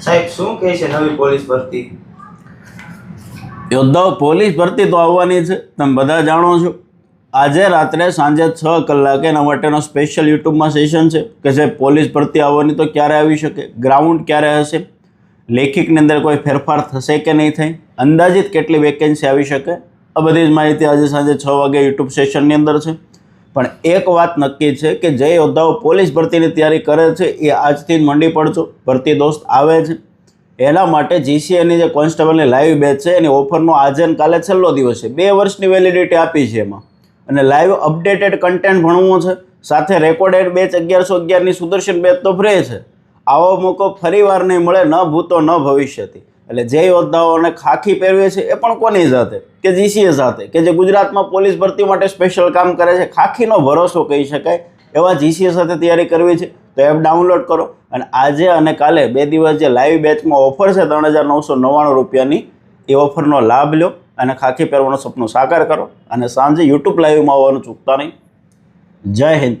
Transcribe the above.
સાહેબ, શું કહે છે નવી પોલીસ ભરતી? યોદ્ધાઓ, પોલીસ ભરતી તો આવવાની છે, તમે બધા જાણો છો. આજે રાત્રે સાંજે છ કલાકે એના માટેનો સ્પેશિયલ યુટ્યુબમાં સેશન છે કે જે પોલીસ ભરતી આવવાની તો ક્યારે આવી શકે? ગ્રાઉન્ડ ક્યારે હશે? લેખિકની અંદર કોઈ ફેરફાર થશે કે નહીં થાય? અંદાજિત કેટલી વેકેન્સી આવી શકે? આ બધી જ માહિતી આજે સાંજે છ વાગે યુટ્યુબ સેશનની અંદર છે. પણ એક વાત નક્કી છે કે જે યોદ્ધાઓ પોલીસ ભરતીની તૈયારી કરે છે, એ આજથી મંડી પડજો ભરતી દોસ્ત આવે છે. એના માટે જીસીએની જે કોન્સ્ટેબલની લાઈવ બેચ છે, એની ઓફરનો આજે ને કાલે છેલ્લો દિવસ છે. બે વર્ષની વેલિડિટી આપી છે એમાં. અને લાઈવ અપડેટેડ કન્ટેન્ટ ભણવું છે. સાથે રેકોર્ડેડ બેચ અગિયારસો અગિયારની સુદર્શન બેચ તો ફ્રી છે. આવો મોકો ફરીવાર નહીં મળે, ન ભૂતો, ન ભવિષ્યથી. એટલે જે યોદ્ધાઓને ખાખી પહેરવે છે એ પણ કોની સાથે કે જીસીએ સાથે કે જે ગુજરાતમાં પોલીસ ભરતી માટે સ્પેશિયલ કામ કરે છે? ખાખીનો ભરોસો કહી શકાય. એવા જીસીએ સાથે તૈયારી કરવી છે. તો એપ ડાઉનલોડ કરો. અને આજે અને કાલે બે દિવસ જે લાઈવ બેચમાં ઓફર છે ત્રણ હજાર નવસો નવ્વાણું રૂપિયાની, એ ઓફરનો લાભ લો અને ખાખી પહેરવાનું સપનું સાકાર કરો. અને સાંજે યુટ્યુબ લાઈવમાં આવવાનું ચૂકતા નહીં. જય હિન્દ.